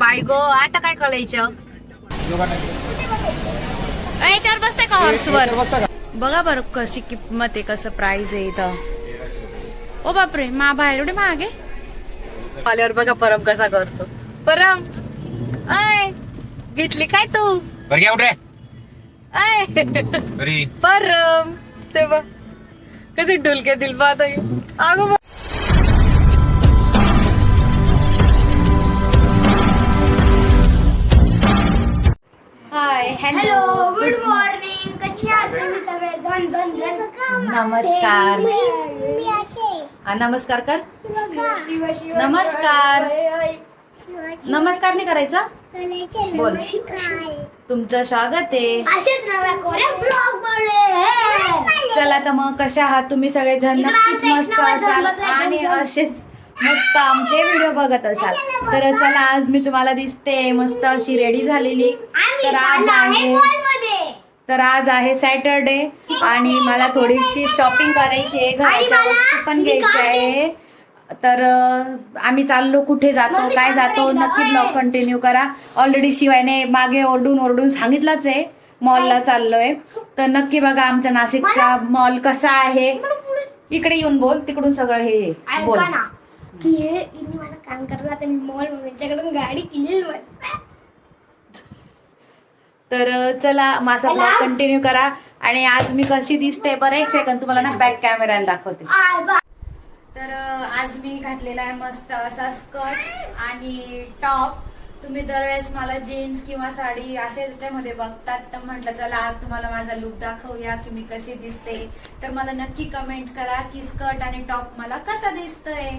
Bye गो आता काय करायचं अ, याच्यावर बसते का हॉर्सवर बघा बरं कशी किंमत आहे कसं प्राइस आहे इथं. ओ बापरे मा बाहेर एवढे आहे आल्यावर बघा परम कसा करतो. परम अय घेतली काय तू? बरं घ्या उठे अय परम ते बघ कसे डुलके दिल पाहता अगं हॅलो गुड मॉर्निंग कशी आहात तुम्ही सगळे? जण जण जण नमस्कार. हा, नमस्कार कर. शिव शिव नमस्कार. नमस्कार नाही करायचा? बोल. तुमचं स्वागत आहे. असेच नव्या कोऱ्या ब्लॉगमध्ये. चला तर मग कशा आहात तुम्ही सगळे? जण नक्कीच मस्त असाल. आणि. असेच मस्त आमचे व्हिडिओ बघत असाल. तर चला आज मी तुम्हाला दिसते. मस्त अशी रेडी झालेली. तर आज आहे तर आज आहे सॅटरडे आणि मला थोडीशी शॉपिंग करायची आहे. घराच्या वस्तू पण काढते. आहे. तर आम्ही चाललो कुठे जातो काय जातो नक्की ब्लॉग. कंटिन्यू करा. ऑलरेडी शिवायने मागे ओरडून ओरडून सांगितलंच आहे. मॉलला चाललोय. तर नक्की बघा आमच्या नाशिकचा मॉल कसा आहे. इकडे येऊन बोल तिकडून सगळं हे बोल. की हे हिने मला काम करला तर मी मॉलमध्ये गाडी केली मस्त तर चला माझा ब्लॉग कंटिन्यू करा. आणि आज मी कशी दिसते बरं? एक सेकंद तुम्हाला ना बॅक कॅमेराने दाखवते. तर आज मी घातलेला आहे मस्त असा स्कर्ट आणि टॉप तुम्ही दरवेळेस मला जीन्स किंवा साडी अशा याच्यामध्ये बघतात तर म्हटलं चला आज तुम्हाला माझा लुक दाखवूया की मी कशी दिसते. तर मला नक्की कमेंट करा की स्कर्ट आणि टॉप मला कसा दिसतोय.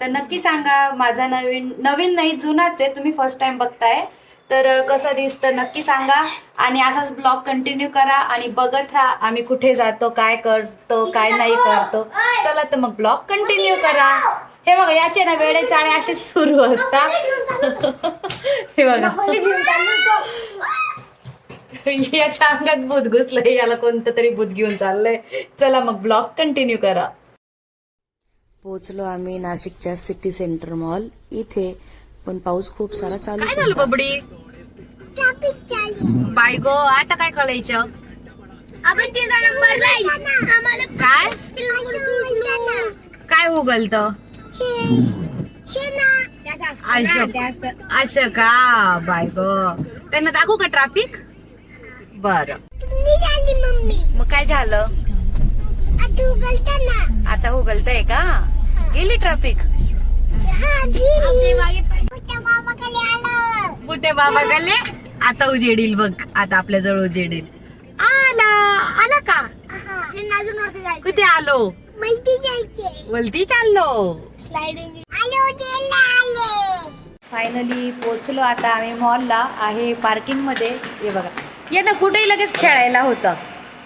तर नक्की सांगा माझा नवीन नवीन नाही जुनाच आहे. तुम्ही फर्स्ट टाइम बघताय. तर कसं दिसतं नक्की सांगा. आणि असाच ब्लॉग कंटिन्यू करा आणि बघत राहा आम्ही कुठे जातो काय करतो काय नाही करतो. चला तर मग ब्लॉग कंटिन्यू करा. हे बघा याचे ना वेळे चाळे असे सुरू असतात. हे बघा. याच्या अंगात भूत घुसलंय याला कोणतं तरी भूत घेऊन चाललंय. चला मग ब्लॉग कंटिन्यू करा. पोचलो आम्ही नाशिकच्या सिटी सेंटर मॉल. इथे पण पाऊस खूप सारा चालू काय झालं, बबडी? बाय गो आता काय करायचं आपण तिचा नंबर काय? काय काय असं का बाय गो. त्यांना दाखवू का ट्रॅफिक बर. मम्मी. मग काय झालं? आता उगलतय का? गेली ट्रॅफिक हा गेली. बाबाकडे आलं. पुते बाबा गले आता उजेडील बघ. आता आपल्या जवळ उजेडील. आला. आला का? कुठे आलो? माहिती जायचे वलती चाललो. आलो आले. फायनली पोचलो आता आम्ही मॉलला आहे पार्किंगमध्ये. हे बघा. ये ना कुठेही लगेच खेळायला होतं.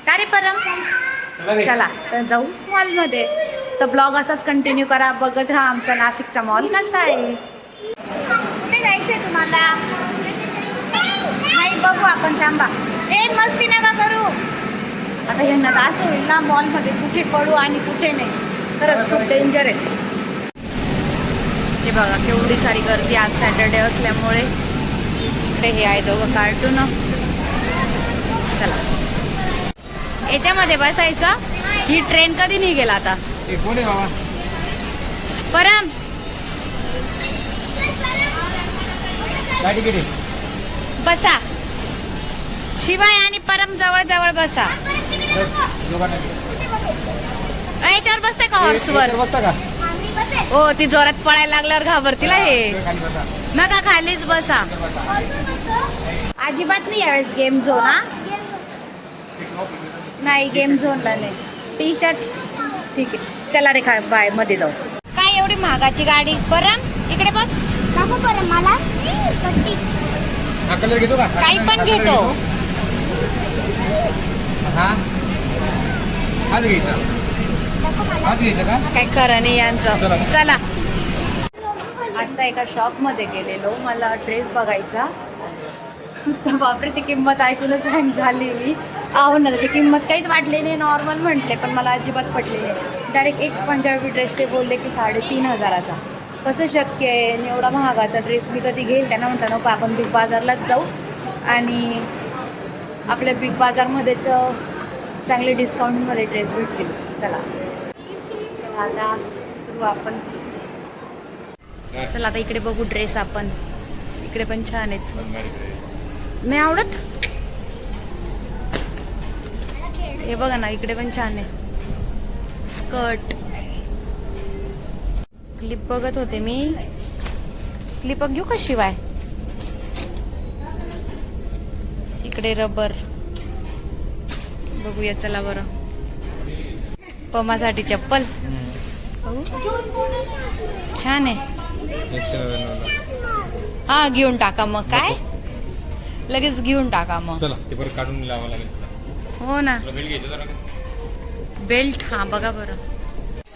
का रे परम? चला तर जाऊ मॉलमध्ये. तर ब्लॉग असाच कंटिन्यू करा. बघत राहा आमचा नाशिकचा मॉल कसा आहे. कुठे जायचंय तुम्हाला? नाही बघू आपण थांबा. ए मस्ती नका करू. आता यांना असं होईल ना मॉलमध्ये कुठे पडू आणि कुठे नाही खरंच खूप डेंजर आहे. हे बघा केवढी सारी गर्दी आज सॅटर्डे असल्यामुळे. इकडे हे आहे दोघं कार्टून चला. याच्यामध्ये बसायचं. ही ट्रेन कधी निघेल आता? परम. बसा. शिवाय आणि परम जवळ जवळ बसा याच्यावर बसते का हॉर्सवर बसता का? आम्ही बसे हो ती जोरात पळायला लागल्यावर घाबरतीला हे. खाली बसा. नका खालीच बसा. अजिबात नाही यावेळेस गेम झोन हा? नाही गेम झोनला नाही. टी शर्ट ठीक आहे. चला रे खा बायमध्ये जाऊ. काय एवढी महागाची गाडी? परम इकडे बघ. नको बरं मला पट्टी कलर घेतो का? काही पण घेतो. हा? हाच घ्यायचा. हाच घ्यायचा का? काय खरं नाही यांचं. चला. आता एका शॉपमध्ये गेलेलो. मला ड्रेस बघायचा. तर बापरे ती किंमत ऐकूनच हँग झाली मी. अहो ना ती किंमत काहीच वाटली नाही. नॉर्मल म्हटले पण मला अजिबात पटली नाही. डायरेक्ट एक पंजाबी ड्रेस ते बोलले की साडेतीन हजाराचा. कसं शक्य आहे? आणि एवढा महागाचा ड्रेस मी कधी घेईल? त्यांना म्हटलं नको आपण बिग बाजारलाच जाऊ. आणि आपल्या बिग बाजारमध्येच चांगले डिस्काउंटमध्ये ड्रेस भेटतील. चला. चला आता करू आपण. चला आता इकडे बघू ड्रेस आपण. इकडे पण छान आहेत. नाही आवडत? हे बघा ना इकडे पण छान आहे. स्कर्ट क्लिप बघत होते मी. क्लिप घेऊ का शिवाय? इकडे रबर. बघूया चला बरं. पमासाठी चप्पल. छान आहे. हा घेऊन टाका मग. काय? लगेच घेऊन टाका मग. काढून लावा लागेल. हो ना. बेल्ट हा बघा बरं.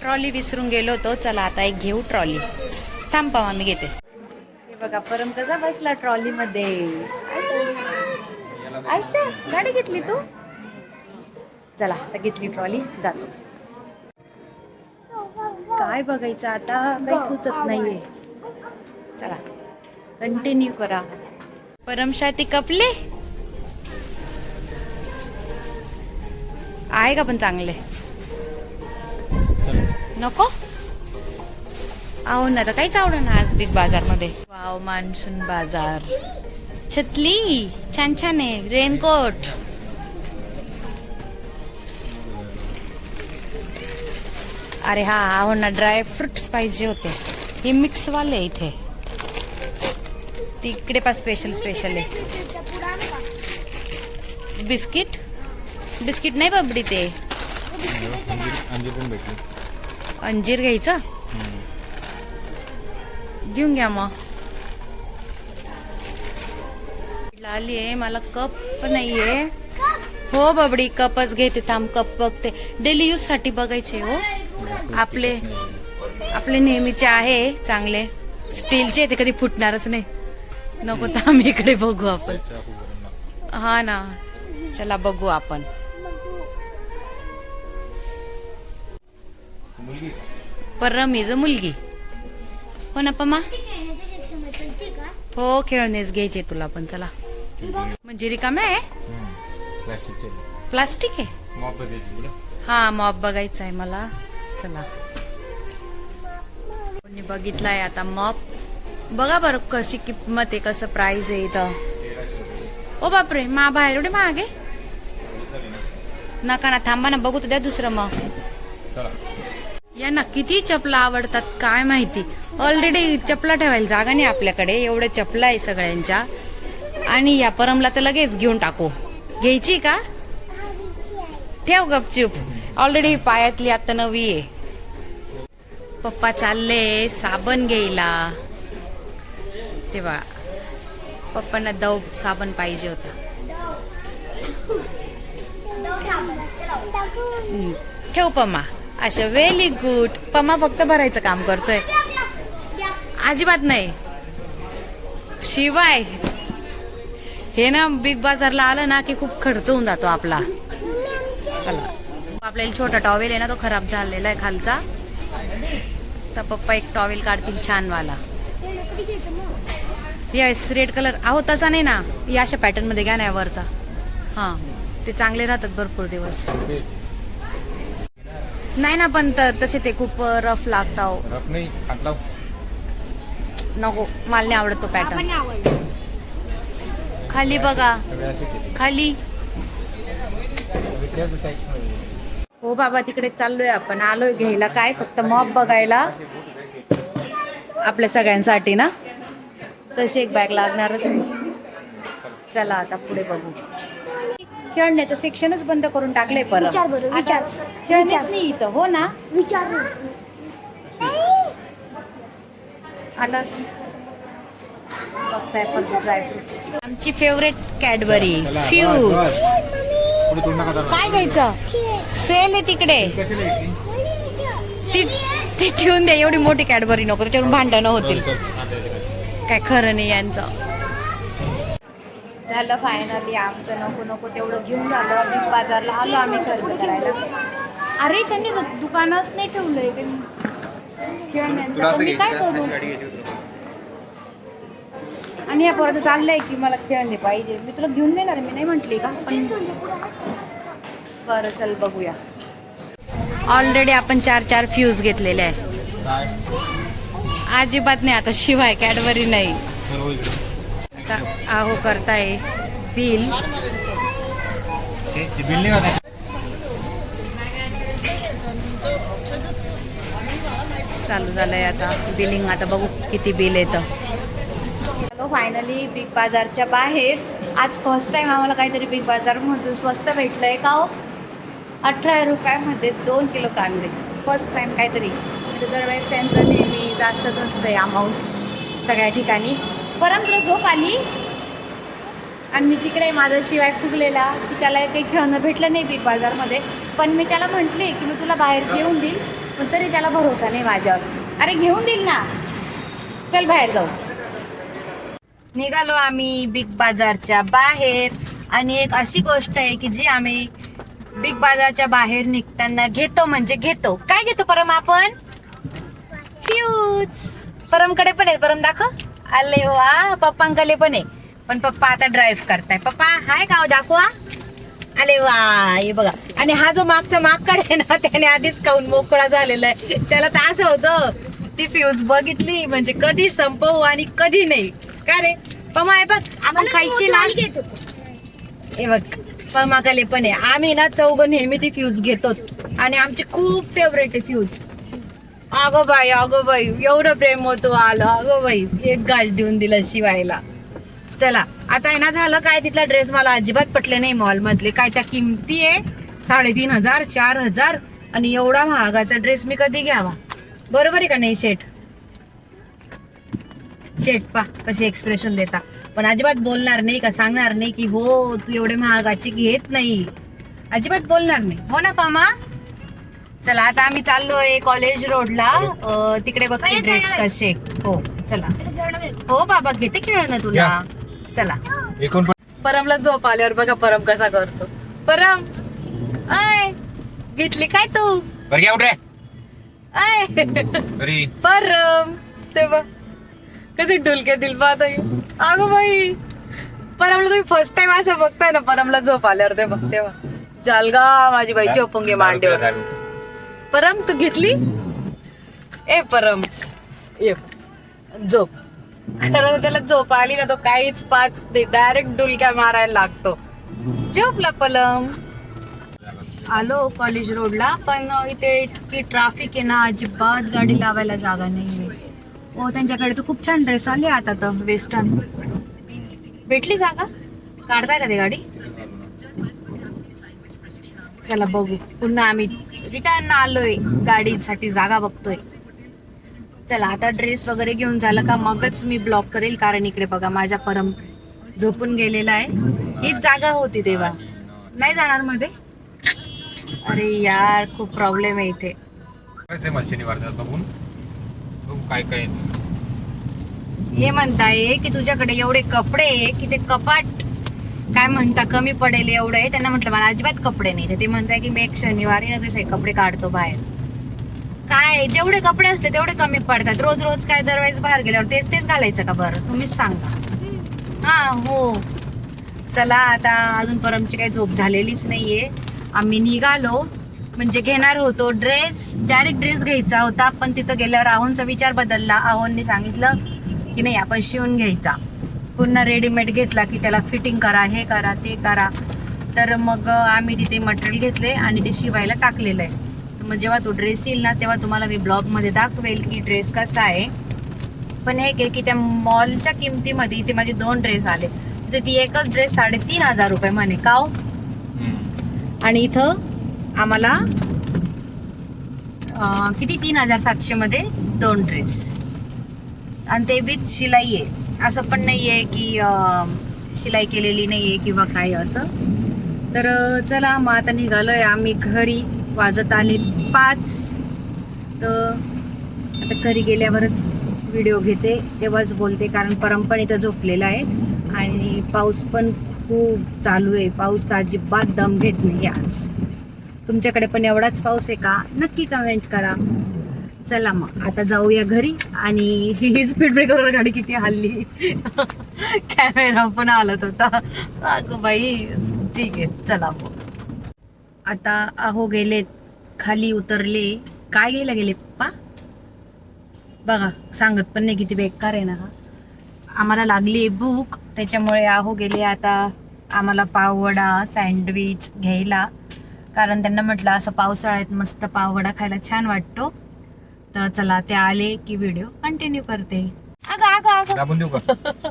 ट्रॉली विसरून गेलो होतो. चला आता एक घेऊ ट्रॉली थांब पावा मी घेते. हे बघा परम कसा बसला ट्रॉली मध्ये. आयशा गाडी घेतली तू? चला आता घेतली ट्रॉली जातो. काय बघायचं आता? काही सुचत नाहीये. चला कंटिन्यू करा. परमशाती कपले? आहे का पण चांगले? नको? आहो ना तर काहीच आवड ना आज बिग बाजारमध्ये वाव मान्सून बाजार. छतली छान छान आहे. रेनकोट. अरे हा अहो ना ड्राय फ्रुट्स पाहिजे होते. हे मिक्स वाले इथे. तिकडे पा स्पेशल स्पेशल आहे. बिस्किट? बिस्किट नाही बबडी ते. अंजीर घ्यायचं? घेऊन घ्या मग. आली आहे मला कप नाहीये. हो बबडी कपच घेते थांब कप बघते. डेली यूजसाठी बघायचे हो. आपले आपले नेहमीचे आहे चांगले. स्टीलचे ते कधी फुटणारच नाही. नको थांब इकडे बघू आपण. हा ना. चला बघू आपण. मुलगी परम इज मुलगी. हो ना पमा? हो खेळणेच घ्यायचे तुला पण. चला. म्हणजे रिकामे आहे? प्लास्टिक आहे? हा मॉप बघायचा आहे मला. चला. कोणी बघितलाय आता मॉप बघा बरं कशी किंमत आहे कसं प्राइस आहे इथं. ओ बापरे मा बाहेर एवढे महाग? आहे नका ना थांबा ना बघू द्या दुसरं मग. यांना किती चपला आवडतात काय माहिती? ऑलरेडी चपला ठेवायला जागा नाही आपल्याकडे एवढ्या चपला आहे सगळ्यांच्या. आणि या परमला तर लगेच घेऊन टाकू. घ्यायची का? ठेव गपचूप. ऑलरेडी पायातली आता नवी आहे. पप्पा चालले साबण घ्यायला. तेव्हा पप्पांना दव साबण पाहिजे होता. ठेव पम्मा. अशा व्हेरी गुड पम्मा फक्त भरायचं काम करतोय. अजिबात नाही. शिवाय हे ना बिग बाजारला आलं ना की खूप खर्च होऊन जातो आपला. चला. आपल्याला छोटा टॉवेल आहे ना तो खराब झालेला आहे खालचा. तर पप्पा एक टॉवेल काढतील छान वाला येस रेड कलर अहो तसा नाही ना. या अशा पॅटर्नमध्ये घ्या ना वरचा. हा ते चांगले राहतात भरपूर दिवस. नाही ना पण तसे ते खूप रफ लागता नको मला नाही आवडत तो पॅटर्न खाली बघा. खाली. हो बाबा तिकडे चाललोय आपण. आलोय घ्यायला. काय? फक्त मॉप बघायला. आपल्या सगळ्यांसाठी ना? तशी एक बॅग लागणारच आहे. चला आता पुढे बघू. खेळण्याचं सेक्शनच बंद करून टाकलंय परत. विचार बरं, विचार. आता खेळणेच नाही इथं. हो ना? विचार. आता बघताय पण ड्रायफ्रुट्स आमची फेवरेट कॅडबरी फ्यूज. काय घ्यायचं? सेल आहे तिकडे? ती ती ठेवून द्या एवढी मोठी कॅडबरी नको त्याच्यावरून भांडणं होतील. काय खरं नाही यांचं. झालं फायनली आमचं नको नको तेवढं घेऊन झालं बिग बाजारला आलो आम्ही खर्च करायला. अरे त्यांनी दुकानच नाही मी काय करू अशी गाडी घ्यायची होती तुला. आणि या परत चाललंय की मला खेळणे पाहिजे. मी तुला घेऊन देणार मी नाही म्हटली का? पण बरं चल बघूया. ऑलरेडी आपण चार चार फ्यूज घेतलेले आहे अजिबात नाही आता शिवाय कॅडबरी नाही. आता आहो करताय बिल. बिल चालू झालंय आता बिलिंग आता बघू किती बिल येतं. फायनली बिग बाजारच्या बाहेर. आज फर्स्ट टाईम आम्हाला काहीतरी बिग बाजारमधून स्वस्त भेटलं आहे का हो? अठरा रुपयामध्ये दोन किलो कांदे. फर्स्ट टाईम काहीतरी. म्हणजे दरवेळेस त्यांचं नेहमी जास्तच आहे अमाऊंट सगळ्या ठिकाणी. परंतु झोप आली. आणि मी तिकडे माझा शिवाय फुगलेला की त्याला काही खेळणं भेटलं नाही बिग बाजारमध्ये पण मी त्याला म्हटले की मी तुला बाहेर घेऊन देईल पण तरी त्याला भरोसा नाही माझ्यावर. अरे घेऊन देईल ना. चल बाहेर जाऊ. निघालो आम्ही बिग बाजारच्या बाहेर. आणि एक अशी गोष्ट आहे की जी आम्ही बिग बाजारच्या बाहेर निघताना घेतो म्हणजे घेतो. काय घेतो परम आपण? फ्यूज परमकडे पण आहे. परम दाखव. आले वा पप्पांकडे पण आहे. पण पप्पा आता ड्राईव्ह करताय. पप्पा हाय गाव दाखवा अरे वा हे बघा. आणि हा जो मागचा मागकडे आहे ना त्याने आधीच खाऊन मोकळा झालेला आहे. त्याला तर असं होतं ती फ्यूज बघितली म्हणजे कधी संपवू आणि कधी नाही. का रे? पमा हे बघ आपण खायची ना घेतो हे बघ पमाकाले पण आहे. आम्ही ना चौघ नेहमी ती फ्यूज घेतोच. आणि आमची खूप फेवरेट आहे फ्यूज अगो बाई अगो बाई एवढं प्रेम होतो आलं. अगो बाई एक गाज देऊन दिलं शिवायला. चला आता आहे ना झालं काय? तिथला ड्रेस मला अजिबात पटले नाही मॉल मधले काय त्या किमती आहे? साडेतीन हजार चार हजार. आणि एवढा महागाचा ड्रेस मी कधी घ्यावा? बरोबर आहे का नाही शेठ? शेठ पा कसे एक्सप्रेशन देता. पण अजिबात बोलणार नाही का सांगणार नाही की हो तू एवढे महागाची घेत नाही. अजिबात बोलणार नाही. हो ना पामा? चला आता आम्ही चाललोय कॉलेज रोडला अं, तिकडे बघते ड्रेस कसे. हो चला. हो बाबा घेते खेळणं तुला. चला. एकूण परमला झोप आल्यावर बघा परम कसा करतो. परम अय घेतली काय तू? बरं घ्या उठे परम तेव्हा कसे डुलके दिल पाहत अगो बाई परमला तुम्ही फर्स्ट टाइम असं बघताय ना परमला झोप आल्यावर तेव्हा तेव्हा जालगा माझी बाई झोपून घे मांडीवर. दारू. परम तू घेतली? ए परम ये. झोप. खरं तर त्याला झोप आली ना तो काहीच पाच डायरेक्ट डुलक्या मारायला लागतो. झोपला पलम आलो कॉलेज रोडला पण इथे इतकी ट्राफिक आहे ना अजिबात गाडी लावायला जागा नाहीये. हो त्यांच्याकडे तर खूप छान ड्रेस आले आता तर वेस्टर्न भेटली जागा? काढताय का ते गाडी? चला बघू. पुन्हा आम्ही रिटर्न आलोय. गाडीसाठी जागा बघतोय. चला आता ड्रेस वगैरे घेऊन झालं का मगच मी ब्लॉक करेल कारण इकडे बघा माझ्या परम झोपून गेलेला आहे. हीच जागा होती तेव्हा. नाही जाणार मध्ये? अरे यार खूप प्रॉब्लेम आहे इथे. काय काय हे म्हणताय की तुझ्याकडे एवढे कपडे की ते कपाट काय म्हणता कमी पडेल एवढं आहे? त्यांना म्हटलं मला अजिबात कपडे नाही तर ते म्हणताय की मी एक शनिवारी ना तुझे कपडे काढतो बाहेर. काय जेवढे कपडे असते तेवढे कमी पडतात. रोज रोज काय दरवेळेस बाहेर गेल्यावर तेच तेच घालायचं का बरं? तुम्हीच सांगा. हा हो. चला आता अजून परमची काही झोप झालेलीच नाहीये. आम्ही निघालो. म्हणजे घेणार होतो. ड्रेस डायरेक्ट ड्रेस घ्यायचा होता. पण तिथं गेल्यावर आहोंचा विचार बदलला. आहोंनी सांगितलं की नाही आपण शिवून घ्यायचा. पुन्हा रेडीमेड घेतला की त्याला फिटिंग करा हे करा ते करा. तर मग आम्ही तिथे मटेरियल घेतले आणि ते शिवायला टाकलेलं आहे. तर मग जेव्हा तो ड्रेस येईल ना तेव्हा तुम्हाला मी ब्लॉगमध्ये दाखवेल की ड्रेस कसा आहे. पण आहे की त्या मॉलच्या किमतीमध्ये इथे माझे दोन ड्रेस आले. तिथे ती एकच ड्रेस साडेतीन हजार रुपये म्हणे का हो? आणि इथं आम्हाला किती? तीन हजार सातशेमध्ये दोन ड्रेस आणि ते विथ शिलाई आहे. असं पण नाही आहे की शिलाई केलेली नाही आहे किंवा काय असं. तर चला मग आता निघालो आहे आम्ही घरी. वाजत आले पाच. तर आता घरी गेल्यावरच व्हिडिओ घेते. तेव्हाच बोलते कारण परम पण इथं झोपलेला आहे. आणि पाऊस पण खूप चालू आहे. पाऊस तर अजिबात दम घेत नाही आज. तुमच्याकडे पण एवढाच पाऊस आहे का? नक्की कमेंट करा. चला मग आता जाऊया घरी आणि ही स्पीड ब्रेकरवर गाडी किती हल्ली. कॅमेरा पण आलत होता. अगं बाई ठीक आहे चला मग. आता अहो गेले खाली उतरले. काय गेला गेले पप्पा? बघा सांगत पण नाही किती बेकार आहे ना हा. आम्हाला लागली आहे भूक त्याच्यामुळे आहो गेले आता. आम्हाला पाववडा सँडविच घ्यायला. कारण त्यांना म्हटलं असं पावसाळ्यात मस्त पाववडा खायला छान वाटतो. तर चला ते आले की व्हिडिओ कंटिन्यू करते. अगं अगं अगं. दाबून देऊ का?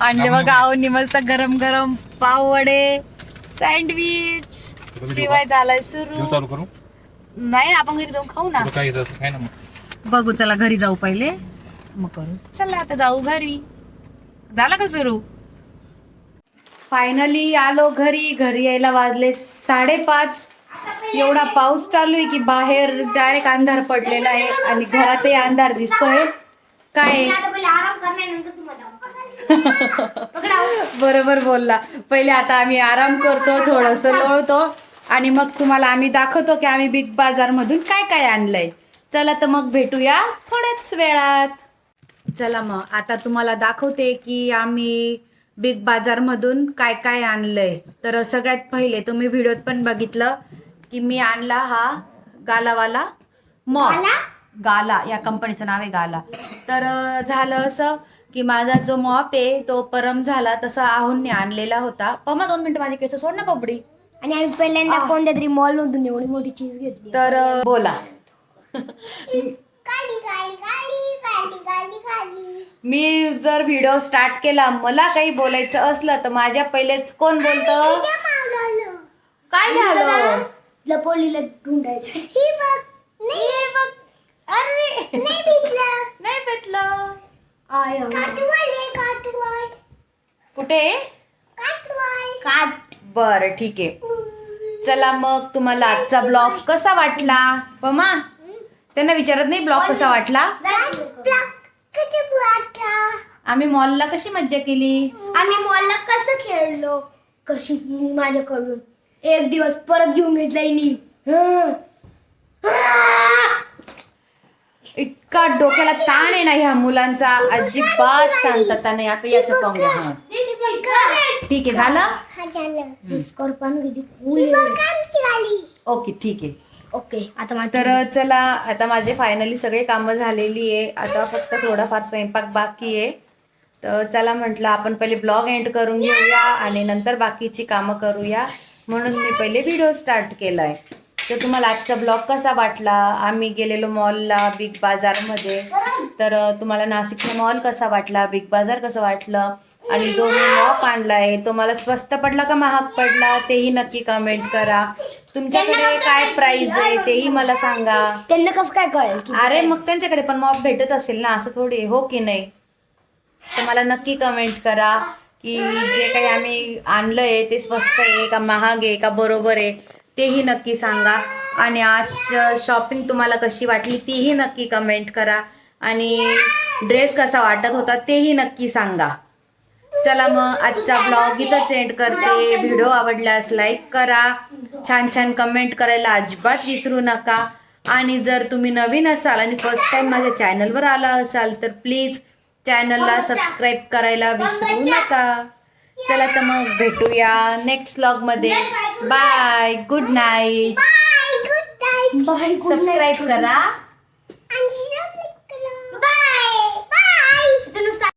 आणले मग आवनी मस्त गरम गरम पाववडे सँडविच. शिवाय झालाय सुरू. चालू करू? नाही ना आपण घरी जाऊन खाऊ ना. तुला काय येतं असं काय ना मग. बघू चला घरी जाऊ पहिले. मग करू. चला आता जाऊ घरी. झाला का सुरू? फायनली आलो घरी. घरी यायला वाजले साडेपाच. एवढा पाऊस चालू आहे की बाहेर डायरेक्ट अंधार पडलेला आहे आणि घरातही अंधार दिसतोय. काय? बरोबर बोलला. पहिले आता आम्ही आराम करतो थोडस लोळतो आणि मग तुम्हाला आम्ही दाखवतो की आम्ही बिग बाजार मधून काय काय आणलंय. चला तर मग भेटूया थोड्याच वेळात. चला मग आता तुम्हाला दाखवते की आम्ही बिग बाजार मधून काय काय आणलंय. तर सगळ्यात पहिले तुम्ही व्हिडिओत पण बघितलं. की मी आणला हा गालावाला. मॉल गाला? या कंपनीचं नाव आहे गाला. तर झालं असं की माझा जो मॉप आहे तो परम झाला तसा आहूनने आणलेला होता. पमा दोन मिनिटं माझी केस सोड ना कपडी आणि आम्ही पहिल्यांदा कोणत्या तरी मॉल मधून एवढी मोठी चीज घेतली. तर बोला. मी जर व्हिडिओ स्टार्ट केला मला काही बोलायचं असलं तर माझ्या पहिलेच कोण बोलतं? काय झालं? लपोलीला ढूंढायचं ही बघ नाही. बघ. अरे. नाही भेटलं. नाही भेटलं. आय काटवल आहे काटवल. कुठे? काटवल. काट. बर ठीक आहे. चला मग तुम्हाला आजचा ब्लॉग कसा वाटला? पमा त्यांना विचारत नाही ब्लॉग कसा वाटला? आम्ही मॉलला कशी मज्जा केली? आम्ही मॉलला कसं खेळलो? कशी माझ्याकडून? एक दिवस परत घेऊन घेतला. हं. इतका डोक्याला ताण आहे ना ह्या मुलांचा. अजिबात शांतता नाही. आता याचं पाहूया हा. ठीक आहे झालं? हे. ओके ठीक आहे. ओके आता तर चला आता माझे फायनली सगळे कामं झालेली आहे. आता फक्त थोडाफार स्वयंपाक बाकी आहे. तर चला म्हटलं आपण पहिले ब्लॉग एंड करून घेऊया आणि नंतर बाकीची कामं करूया. म्हणून मी पहिले व्हिडिओ स्टार्ट केलाय. तर तुम्हाला आजचा ब्लॉग कसा वाटला? आम्ही गेलेलो मॉलला बिग बाजारमध्ये तर तुम्हाला नाशिकचा मॉल कसा वाटला? बिग बाजार कसं वाटलं? आणि जो मी मॉप आणलाय तो मला स्वस्त पडला का महाग पडला? तेही नक्की कमेंट करा. तुमच्याकडे काय प्राइस आहे तेही मला सांगा. त्यांना कसं काय कळेल अरे मग त्यांच्याकडे पण मॉप भेटत असेल ना असं थोडी आहे, हो की नाही? तर मला नक्की कमेंट करा. की जे काही आम्ही आणलंय ते स्वस्त आहे का महाग आहे का बरोबर आहे तेही नक्की सांगा. आणि आज शॉपिंग तुम्हाला कशी वाटली तीही नक्की कमेंट करा. आणि ड्रेस कसा वाटत होता तेही नक्की सांगा. चला मग आजचा ब्लॉग इथंच एंड करते. व्हिडिओ आवडल्यास लाईक करा. छान छान कमेंट करायला अजिबात विसरू नका. आणि जर तुम्ही नवीन असाल आणि फर्स्ट टाइम माझ्या चॅनलवर आला असाल तर प्लीज चॅनलला सबस्क्राईब करायला विसरू नका. चला तर मग भेटूया नेक्स्टमध्ये. Bye good night bye subscribe करा.